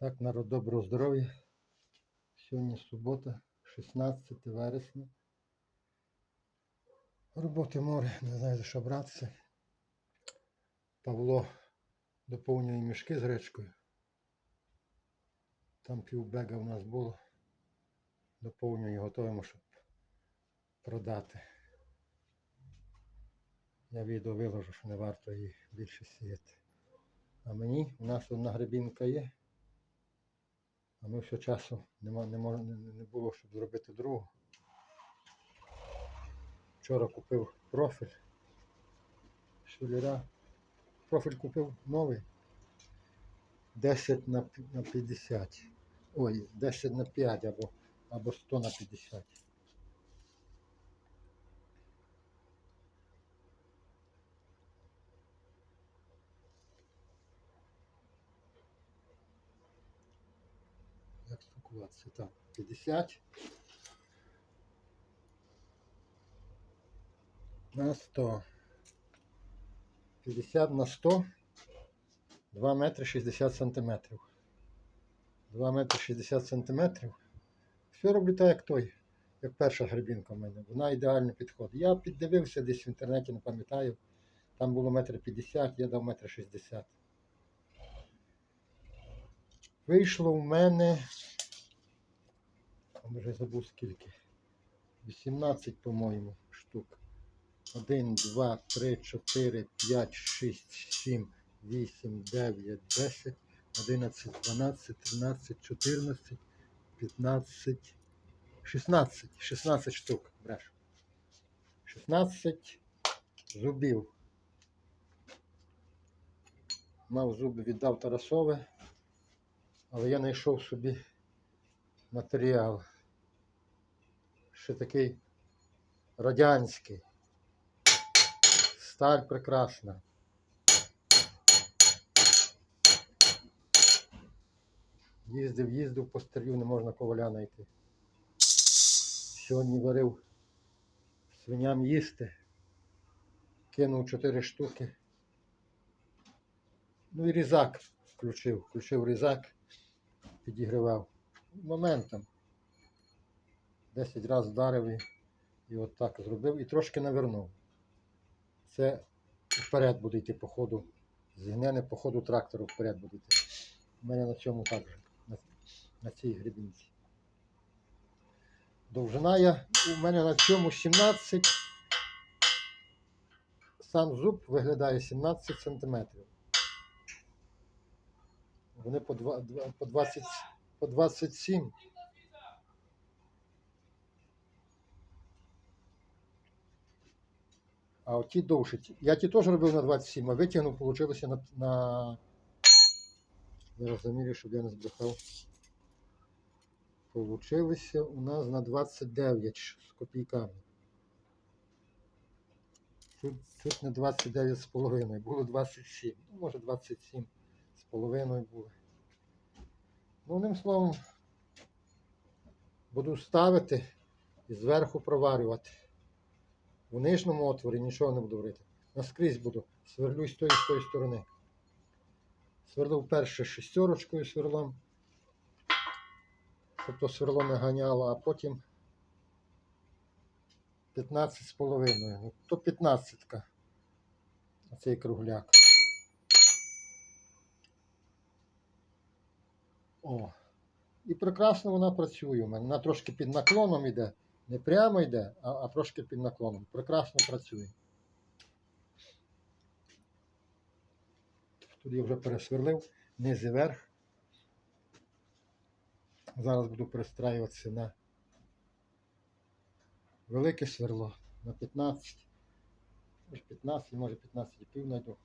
Так, народ, доброго здоров'я. Сьогодні субота, 16 вересня. Роботи море, не знаю за що братися. Павло доповнює мішки з гречкою. Там півбега в нас було. Доповнює, готуємо, щоб продати. Я відео виложу, що не варто її більше сіяти. А мені, у нас одна гребінка є. А ми все часу нема, не, не, було, щоб зробити другу. Вчора купив профіль. Шулера. Профіль купив новий. 10 на, на 50. Ой, 10 на 5 або, або 100 на 50. Як спілкуватися? Так, 50 на 100. 50 на 100. 2 метри 60 сантиметрів. 2 метри 60 сантиметрів. Все роблю так, як той, як перша гребінка в мене. Вона ідеально підходить. Я піддивився десь в інтернеті, не пам'ятаю. Там було метр 50, я дав метр 60. Вийшло в мене. Вже забув скільки. 18, по-моєму, штук. 1, 2, 3, 4, 5, 6, 7, 8, 9, 10, 11, 12, 13, 14, 15, 16. 16 штук. Бреш. 16 зубів. Мав зуби, віддав Тарасове, але я знайшов собі матеріал. Ще такий радянський. Сталь прекрасна. Їздив, їздив по старю, не можна коваля знайти. Сьогодні варив свиням їсти. Кинув 4 штуки. Ну і різак включив. Включив різак, підігривав. Моментом. 10 разів вдарив і, і от так зробив і трошки навернув. Це вперед буде йти по ходу. Зігнене по ходу трактору вперед буде йти. У мене на цьому так же, на, на цій гребінці. Довжина я у мене на цьому 17. Сам зуб виглядає 17 см. Вони по, два, два- по, 20, по 27. А оті довші. Я ті теж робив на 27, а витягнув, вийшло на, на. Зараз замірю, щоб я не збрехав. Получилося у нас на 29 з копійками. Тут, тут не 29 з половиною, було 27. Ну, може 27 з половиною було. Ну, одним словом, буду ставити і зверху проварювати. В нижньому отворі нічого не буду робити. Наскрізь буду. Сверлю з тої з тої сторони. Сверлив перше шестерочкою сверлом. Щоб то сверло не ганяло, а потім 15 з половиною. Ну, то 15 Оцей кругляк. О. І прекрасно вона працює у мене. Вона трошки під наклоном йде. Не прямо йде, а, а трошки під наклоном. Прекрасно працює. Тут я вже пересверлив низ і верх. Зараз буду перестраюватися на велике сверло на 15. Може 15, може 15 і пів знайду.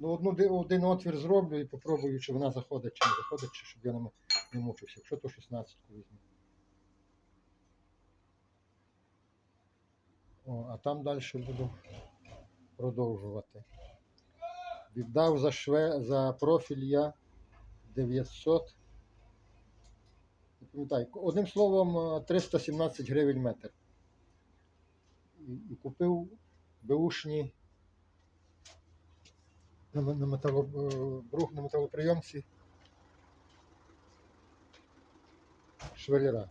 Ну, одну, один отвір зроблю і попробую, чи вона заходить, чи не заходить, чи щоб я не, м- не мучився. Якщо то 16 візьму. О, а там далі буду продовжувати. Віддав за шве, за профіль я 900. Не пам'ятаю. Одним словом, е, 317 гривень метр. І, і купив беушні на, на, метало, е, на металоприйомці швеллера.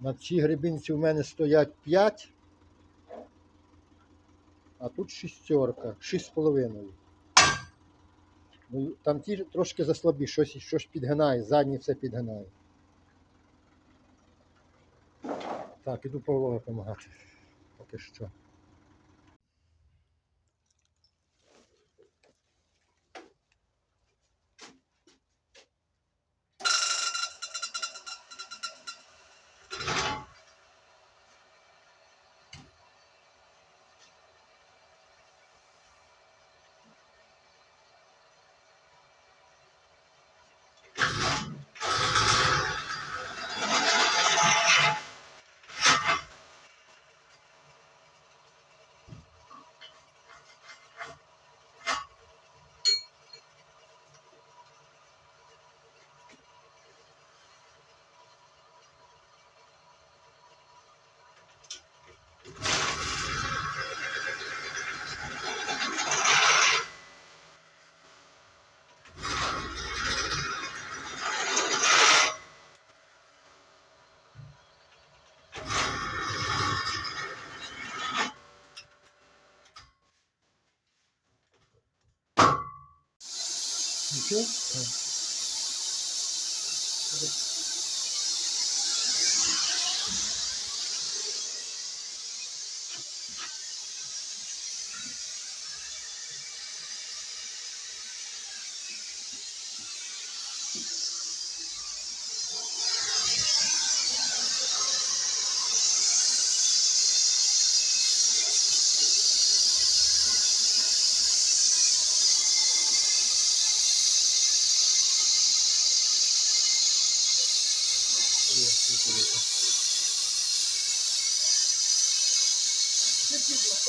На цій грибінці в мене стоять 5, а тут шістерка, 6,5. Ну, там ті трошки заслабі, щось, щось підгинає, задні все підгинає. Так, іду Павлові допомагати. Поки що. Нічого? Так.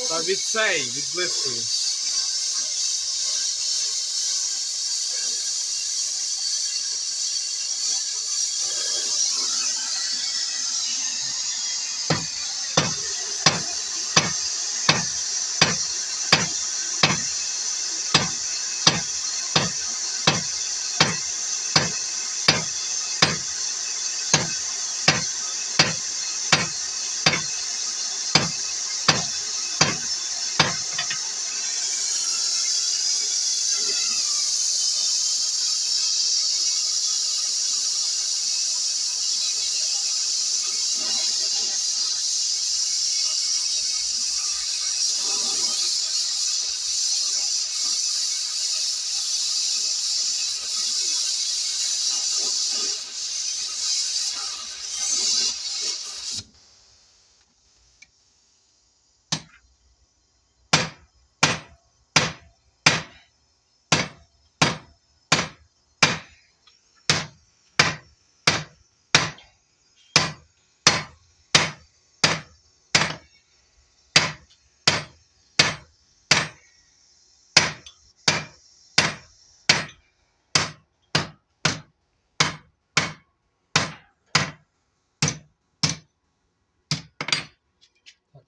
Та від цей, від близької.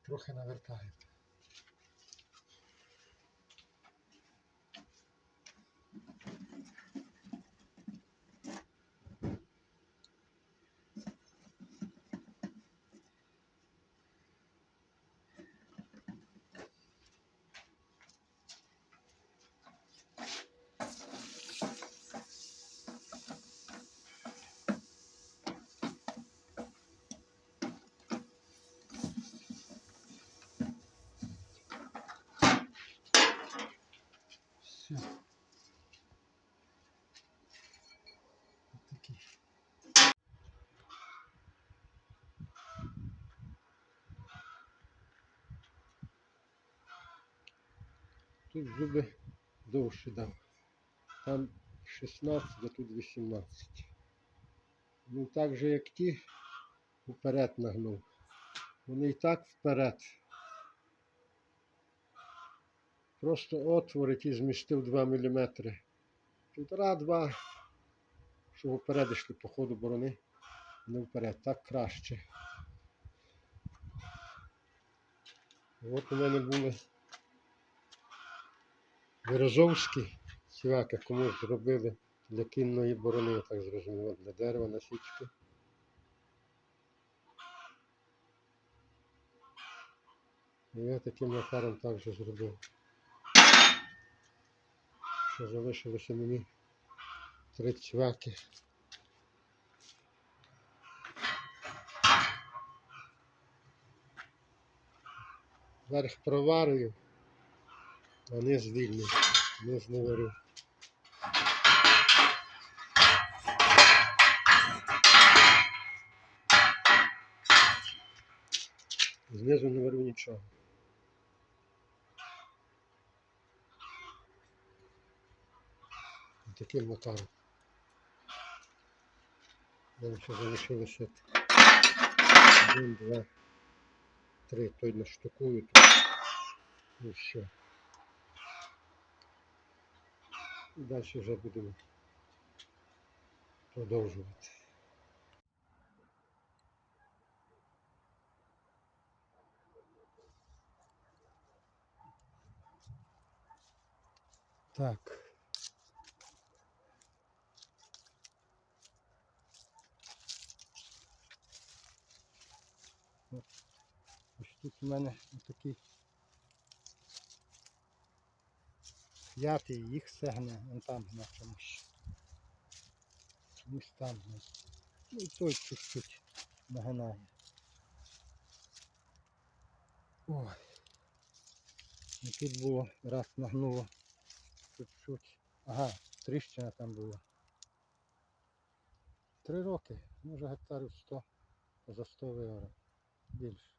Так, трохи навертаю. Все. Такі. Тут зуби довше дав. Там 16, а тут 18. Ну так же, як ті, вперед нагнув. Вони і так вперед. Просто отвори ті змістив 2 мм. Півтора-два, щоб вперед йшли по ходу борони, не вперед, так краще. От у мене були виражовські сіваки, кому зробили для кінної борони, я так зрозуміло, для дерева, насічки. І я таким лакаром також зробив, що залишилося мені три цвяки. Верх проварюю, а низ вільний, низ не варю. Знизу не варю нічого. Таким макаром. Нам ще залишилося один, два, три. Той наштукую тут. І все. І далі вже будемо продовжувати. Так. Ось тут у мене такий п'ятий, їх сегне, вон там на чомусь. Чомусь там. ну. І той чуть-чуть нагинає. Ой. І тут було, раз нагнуло чуть-чуть. Ага, тріщина там була. Три роки, може гектарів 100 за 100 євро. Більше.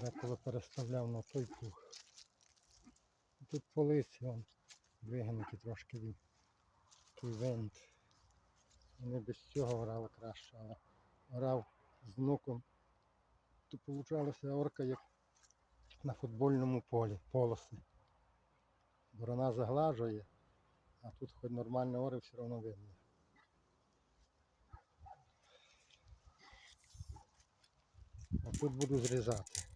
Деколи переставляв на той пух. Тут полиці вон трошки він. Такий винт. Вони без цього грали краще, але грав з внуком. То получалася орка як на футбольному полі, полоси. Борона заглажує, а тут хоч нормальне оре все одно видно. А тут буду зрізати.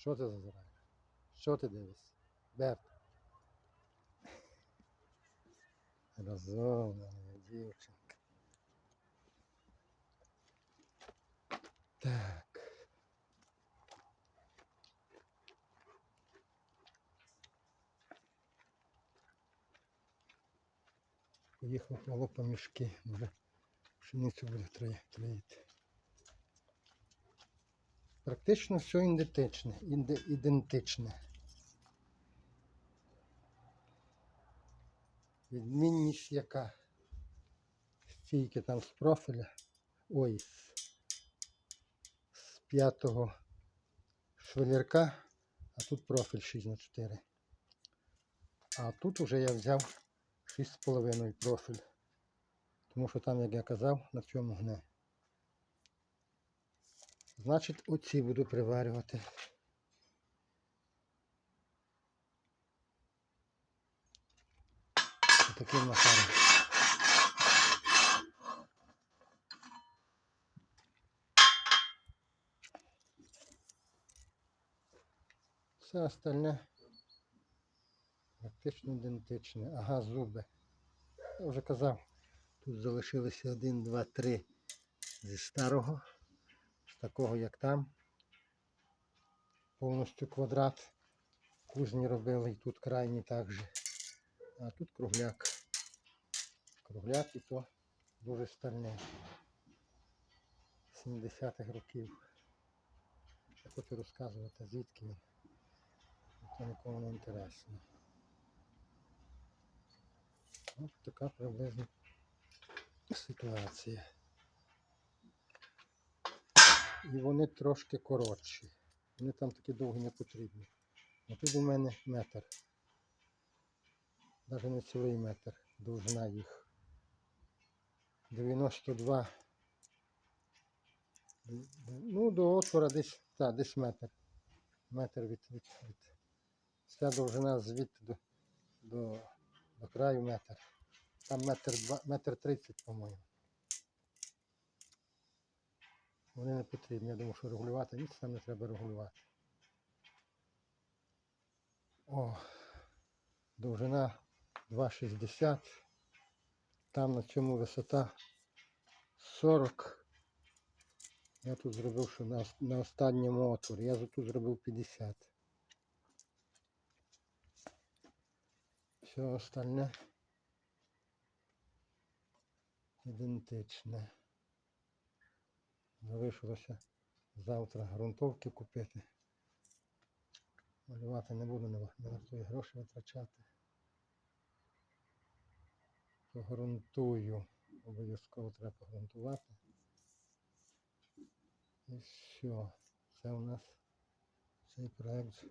Що ти зазираєш? Що ти дивишся? Берт. Розумна моя дівчинка. Так. Поїхав поло по мішки, може пшеницю буде троїти. Практично все ідентичне. Ідентичне. Відмінність яка? Стійки там з профіля. Ой, з, п'ятого швелірка, а тут профіль 6 на 4. А тут уже я взяв 6,5 профіль. Тому що там, як я казав, на цьому гне. Значить, оці буду приварювати. Таким макаром. Все остальне практично ідентичне. Ага, зуби. Я вже казав, тут залишилося один, два, три зі старого з такого як там. Повністю квадрат. Кузні робили і тут крайні також. А тут кругляк. Кругляк і то дуже стальне. 70-х років. Я хочу розказувати, звідки. Це нікому не інтересно. Ось така приблизна ситуація. І вони трошки коротші. Вони там такі довгі не потрібні. А тут у мене метр. Навіть не цілий метр. Довжина їх. 92. Ну, до отвора десь, так, десь метр. Метр від, від, від. Вся довжина звідти до, до, до краю метр. Там метр, два, метр тридцять, по-моєму. Вони не потрібні. Я думаю, що регулювати ніч там не треба регулювати. О, довжина 2,60. Там на цьому висота 40. Я тут зробив, що на, на останньому отворі. Я тут зробив 50. Все остальне ідентичне. Залишилося завтра ґрунтовки купити. Малювати не буду, не вартує гроші витрачати. Погрунтую. Обов'язково треба погрунтувати. І все. Це у нас цей проект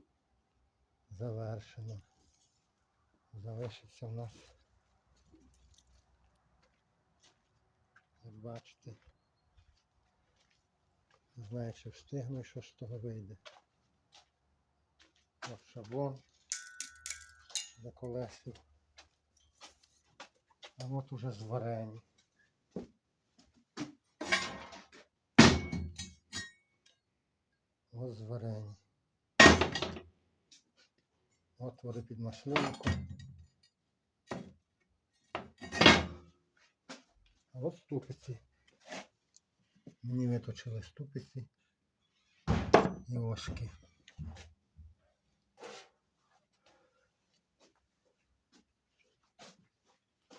завершено. Залишиться у нас, як бачите, не знаю, чи встигну що з того вийде. Ось шаблон для колесів. А от уже зварені. Ось зварені. Отвори під маслинку. А от ступиці. Мені виточили ступиці і ошки.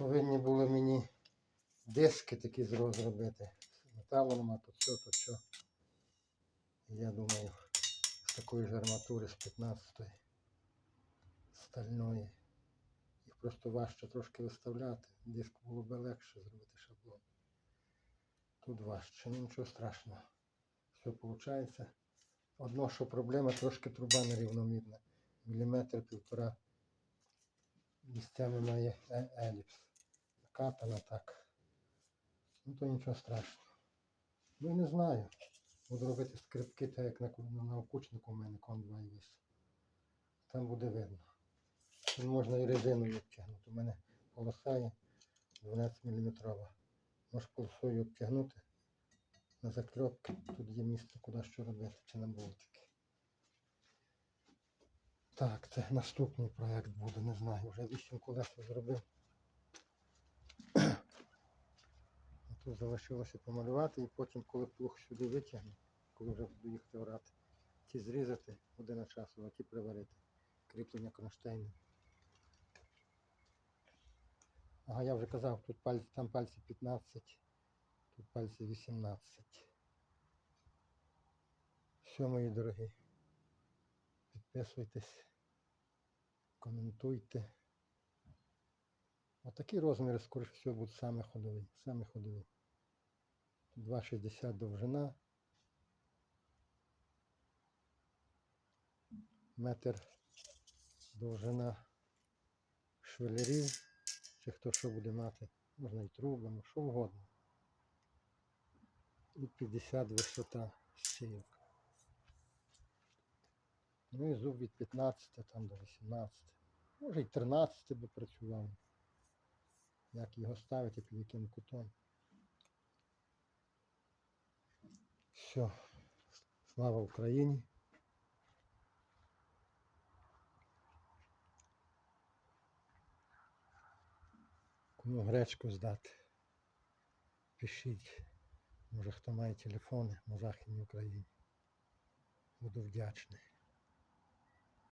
Повинні були мені диски такі зро- зробити. З металу нема, то все, то все. Я думаю, з такої ж арматури з 15-ї стальної. Їх просто важче трошки виставляти. Диск було би легше зробити шаблон. Тут важче, ну нічого страшного. Все виходить. Одно, що проблема, трошки труба нерівномірна. Міліметр півтора місцями має е- еліпс. Накатана так. Ну то нічого страшного. Ну і не знаю. Буду робити скрипки, так як на, ку- на окучнику у мене кон 2 віс. Там буде видно. Тут можна і резиною обтягнути. У мене полоса є 12 мм. Можеш полосою обтягнути на закльопки. Тут є місце, куди що робити, чи на болтики. Так, це наступний проєкт буде, не знаю. Вже 8 колес зробив. Тут залишилося помалювати і потім, коли плуг сюди витягну, коли вже буду їхати орати, ті зрізати година часу, а ті приварити. Кріплення кронштейну. Ага, я вже казав, тут пальці, там пальці 15, тут пальці 18. Все, мої дорогі. Підписуйтесь, коментуйте. Отакі розміри, скоріше всього, будуть саме ходові. Саме ходові. 2,60 довжина. Метр довжина швелерів. Чи хто що буде мати. Можна і трубами, що угодно. І 50 висота стійок. Ну і зуб від 15 там до 18. Може і 13 би працював. Як його ставити, під яким кутом. Все. Слава Україні. Кому гречку здати. Пишіть. Може хто має телефони на Західній Україні. Буду вдячний.